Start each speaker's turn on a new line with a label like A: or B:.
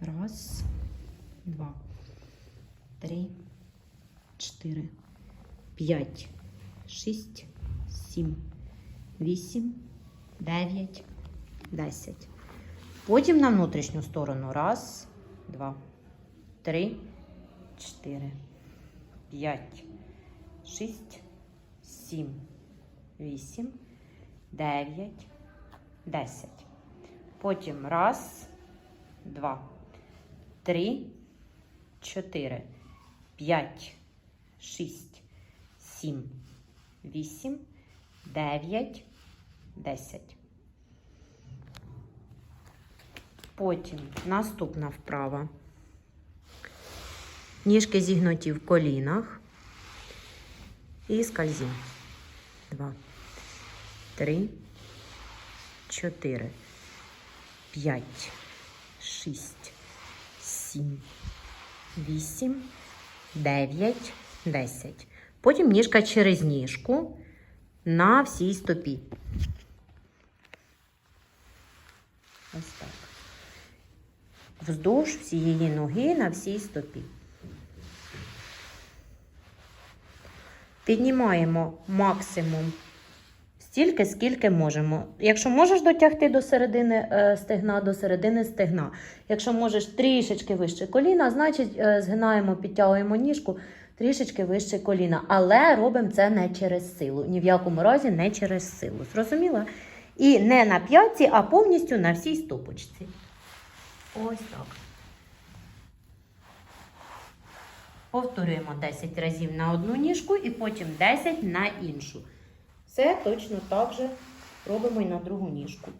A: Раз, два, три, чотири, п'ять, шість, сім, вісім, дев'ять, десять. Потім на внутрішню сторону. Раз, два, три, чотири, п'ять, шість, сім, вісім, дев'ять, десять. Потім раз, два, три, чотири, п'ять, шість, сім, вісім, дев'ять, десять. Потім наступна вправа. Ніжки зігнуті в колінах. І скользим. Два, три, чотири, п'ять, шість, сім, вісім, дев'ять, десять. Потім ніжка через ніжку на всій стопі. Ось так. Вздовж всієї ноги на всій стопі. Піднімаємо максимум стільки, скільки можемо. Якщо можеш дотягти до середини е, стегна, до середини стегна. Якщо можеш трішечки вище коліна, значить е, згинаємо, підтягуємо ніжку трішечки вище коліна. Але робимо це не через силу. Ні в якому разі не через силу. Зрозуміла? І не на п'ятці, а повністю на всій стопочці. Ось так. Повторюємо 10 разів на одну ніжку і потім 10 на іншу. Все точно так же робимо і на другу ніжку.